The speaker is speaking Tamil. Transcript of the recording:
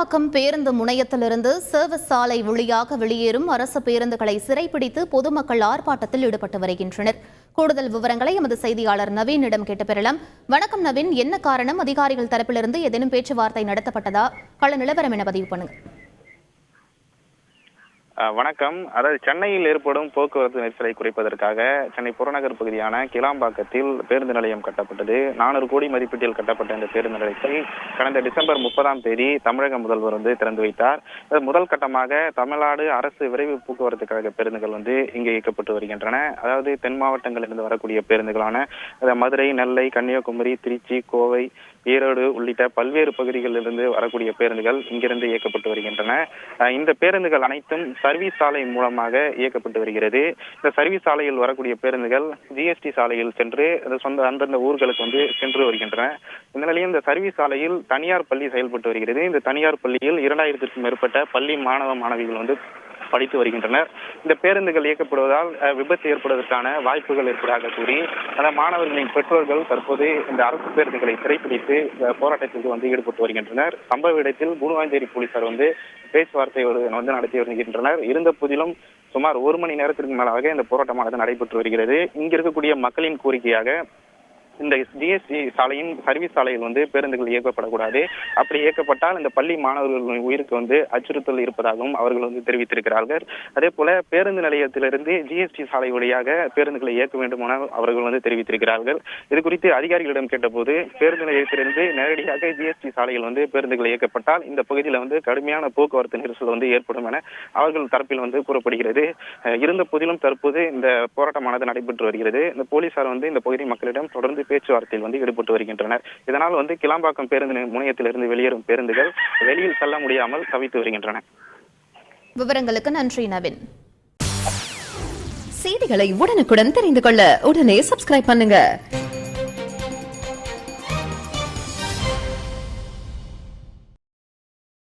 கிளாம்பாக்கம் பேருந்து முனையத்திலிருந்து சர்வீஸ் சாலை வழியாக வெளியேறும் அரசு பேருந்துகளை சிறைப்பிடித்து பொதுமக்கள் ஆர்ப்பாட்டத்தில் ஈடுபட்டு வருகின்றனர். கூடுதல் விவரங்களை எமது செய்தியாளர் நவீனிடம் கேட்டு பெறலாம். வணக்கம் நவீன் என்ன காரணம்? அதிகாரிகள் தரப்பிலிருந்து ஏதேனும் பேச்சுவார்த்தை நடத்தப்பட்டதா? கள நிலவரம் என பதிவு பண்ணுங்கள் வணக்கம். அதாவது சென்னையில் ஏற்படும் போக்குவரத்து நெரிசலை குறைப்பதற்காக சென்னை புறநகர் பகுதியான கிளாம்பாக்கத்தில் பேருந்து நிலையம் கட்டப்பட்டது. நானூறு கோடி மதிப்பீட்டில் கட்டப்பட்ட இந்த பேருந்து நிலையத்தை கடந்த டிசம்பர் முப்பதாம் தேதி தமிழக முதல்வர் வந்து திறந்து வைத்தார். அது முதல் கட்டமாக தமிழ்நாடு அரசு விரைவு போக்குவரத்து கழக பேருந்துகள் வந்து இங்கே இயக்கப்பட்டு வருகின்றன. அதாவது தென் மாவட்டங்களிலிருந்து வரக்கூடிய பேருந்துகளான மதுரை நெல்லை கன்னியாகுமரி திருச்சி கோவை ஈரோடு உள்ளிட்ட பல்வேறு பகுதிகளிலிருந்து வரக்கூடிய பேருந்துகள் இங்கிருந்து இயக்கப்பட்டு வருகின்றன. இந்த பேருந்துகள் அனைத்தும் சர்வீஸ் சாலை மூலமாக இயக்கப்பட்டு வருகிறது. இந்த சர்வீஸ் சாலையில் வரக்கூடிய பேருந்துகள் ஜிஎஸ்டி சாலையில் சென்று சொந்த அந்தந்த ஊர்களுக்கு வந்து சென்று வருகின்றன. இந்த நிலையில் இந்த சர்வீஸ் சாலையில் தனியார் பள்ளி செயல்பட்டு வருகிறது. இந்த தனியார் பள்ளியில் இரண்டாயிரத்திற்கும் மேற்பட்ட பள்ளி மாணவ மாணவிகள் வந்து படித்து வருகின்றனர். இந்த பேருந்துகள் இயக்கப்படுவதால் விபத்து ஏற்படுவதற்கான வாய்ப்புகள் இருப்பதாக கூறி அந்த மாணவர்களின் பெற்றோர்கள் தற்போது இந்த அரசு பேருந்துகளை சிறைப்பிடித்து போராட்டத்திற்கு வந்து ஈடுபட்டு வருகின்றனர். சம்பவ இடத்தில் குணுவாஞ்சேரி போலீசார் வந்து பேச்சுவார்த்தை ஒரு- வந்து நடத்தி வருகின்றனர். இருந்த போதிலும் சுமார் ஒரு மணி நேரத்திற்கு மேலாக இந்த போராட்டமானது நடைபெற்று வருகிறது. இங்க இருக்கக்கூடிய மக்களின் கோரிக்கையாக இந்த ஜிஎஸ்டி சாலையின் சர்வீஸ் சாலையில் வந்து பேருந்துகள் இயக்கப்படக்கூடாது. அப்படி இயக்கப்பட்டால் இந்த பள்ளி மாணவர்களின் உயிருக்கு வந்து அச்சுறுத்தல் இருப்பதாகவும் அவர்கள் வந்து தெரிவித்திருக்கிறார்கள். அதே போல பேருந்து நிலையத்திலிருந்து ஜிஎஸ்டி சாலை வழியாக பேருந்துகளை இயக்க வேண்டும் என அவர்கள் வந்து தெரிவித்திருக்கிறார்கள். இது குறித்து அதிகாரிகளிடம் கேட்டபோது பேருந்து நிலையத்திலிருந்து நேரடியாக ஜிஎஸ்டி சாலையில் வந்து பேருந்துகள் இயக்கப்பட்டால் இந்த பகுதியில் வந்து கடுமையான போக்குவரத்து நெரிசல் வந்து ஏற்படும் என அவர்கள் தரப்பில் வந்து கூறப்படுகிறது. இருந்த போதிலும் தற்போது இந்த போராட்டமானது நடைபெற்று வருகிறது. இந்த போலீசார் வந்து இந்த பகுதி மக்களிடம் தொடர்ந்து பேச்சுவார்த்தையில் வந்து ஈடுபட்டு வருகின்றனர். இதனால் வந்து கிளாம்பாக்கம் பேருந்து முனையத்திலிருந்து வெளியேறும் பேருந்துகள் வெளியில் செல்ல முடியாமல் தவித்து வருகின்றன. விவரங்களுக்கு நன்றி நவீன். செய்திகளை உடனுக்குடன் தெரிந்து கொள்ள உடனே சப்ஸ்கிரைப் பண்ணுங்க.